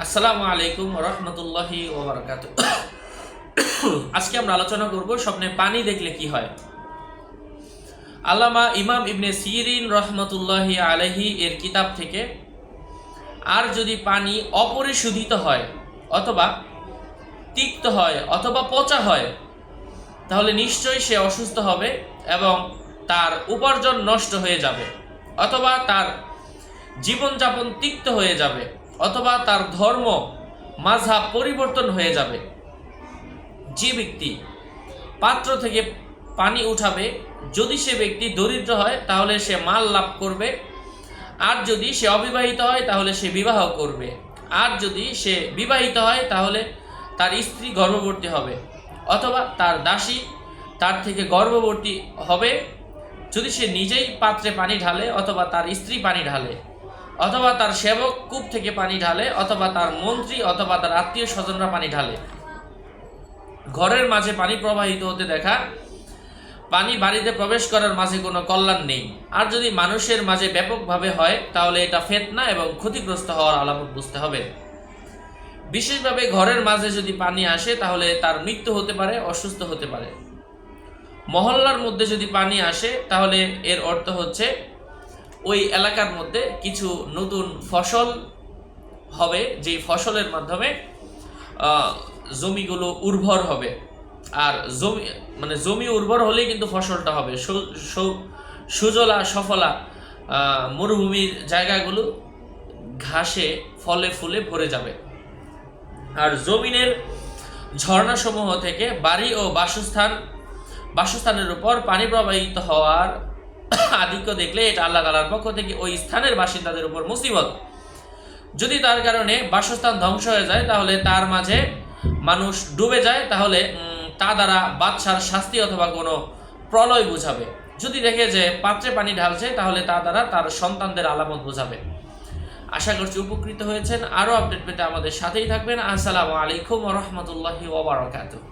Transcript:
আসসালামু আলাইকুম রহমতুল্লাহি ওবরাকাত আজকে আমরা আলোচনা করব স্বপ্নে পানি দেখলে কি হয়। আল্লামা ইমাম ইবনে সিরিন রহমতুল্লাহি আলহি এর কিতাব থেকে আর যদি পানি অপরিশোধিত হয় অথবা তিক্ত হয় অথবা পচা হয়, তাহলে নিশ্চয়ই সে অসুস্থ হবে এবং তার উপার্জন নষ্ট হয়ে যাবে অথবা তার জীবনযাপন তিক্ত হয়ে যাবে। অথবা তার ধর্ম, মাঝহাব পরিবর্তন হয়ে যাবে। যে ব্যক্তি পাত্র থেকে পানি উঠাবে, যদি সে ব্যক্তি দরিদ্র হয়, তাহলে সে মাল লাভ করবে। আর যদি সে অবিবাহিত হয়, তাহলে সে বিবাহ করবে। আর যদি সে বিবাহিত হয়, তাহলে তার স্ত্রী গর্ভবতী হবে। অথবা তার দাসী তার থেকে গর্ভবতী হবে। যদি সে নিজেই পাত্রে পানি ঢালে, অথবা তার স্ত্রী পানি ঢালে। অথবা তার সেবক কূপ থেকে পানি ঢালে, অথবা তার মন্ত্রী অথবা তার আত্মীয় স্বজনরা পানি ঢালে। ঘরের মাঝে পানি প্রবাহিত হতে দেখা, পানি বাড়িতে প্রবেশ করার মাঝে কোনো কল্যাণ নেই। আর যদি মানুষের মাঝে ব্যাপকভাবে হয়, তাহলে এটা ফেতনা এবং ক্ষতিগ্রস্ত হওয়ার আলামত বুঝতে হবে। বিশেষভাবে ঘরের মাঝে যদি পানি আসে, তাহলে তার মৃত্যু হতে পারে, অসুস্থ হতে পারে। মহল্লার মধ্যে যদি পানি আসে, তাহলে এর অর্থ হচ্ছে ওই এলাকার মধ্যে কিছু নতুন ফসল হবে, যেই ফসলের মাধ্যমে জমিগুলো উর্বর হবে। আর জমি মানে জমি উর্বর হলেই কিন্তু ফসলটা হবে। সুজলা, সফলা মরুভূমির জায়গাগুলো ঘাসে, ফলে ফুলে ভরে যাবে। আর জমিনের ঝর্ণাসমূহ থেকে বাড়ি ও বাসস্থান, বাসস্থানের উপর পানি প্রবাহিত হওয়ার আধিক্য দেখলে এটা আল্লাহ তালার পক্ষ থেকে ওই স্থানের বাসিন্দাদের উপর মুসিবত। যদি তার কারণে বাসস্থান ধ্বংস হয়ে যায়, তাহলে তার মাঝে মানুষ ডুবে যায়, তাহলে তা দ্বারা বাদশার শাস্তি অথবা কোনো প্রলয় বুঝাবে। যদি দেখে যে পাত্রে পানি ঢালছে, তাহলে তা দ্বারা তার সন্তানদের আলামত বোঝাবে। আশা করছি উপকৃত হয়েছেন। আরও আপডেট পেতে আমাদের সাথেই থাকবেন। আসসালামু আলাইকুম রহমতুল্লাহি ওবরাকাতুহ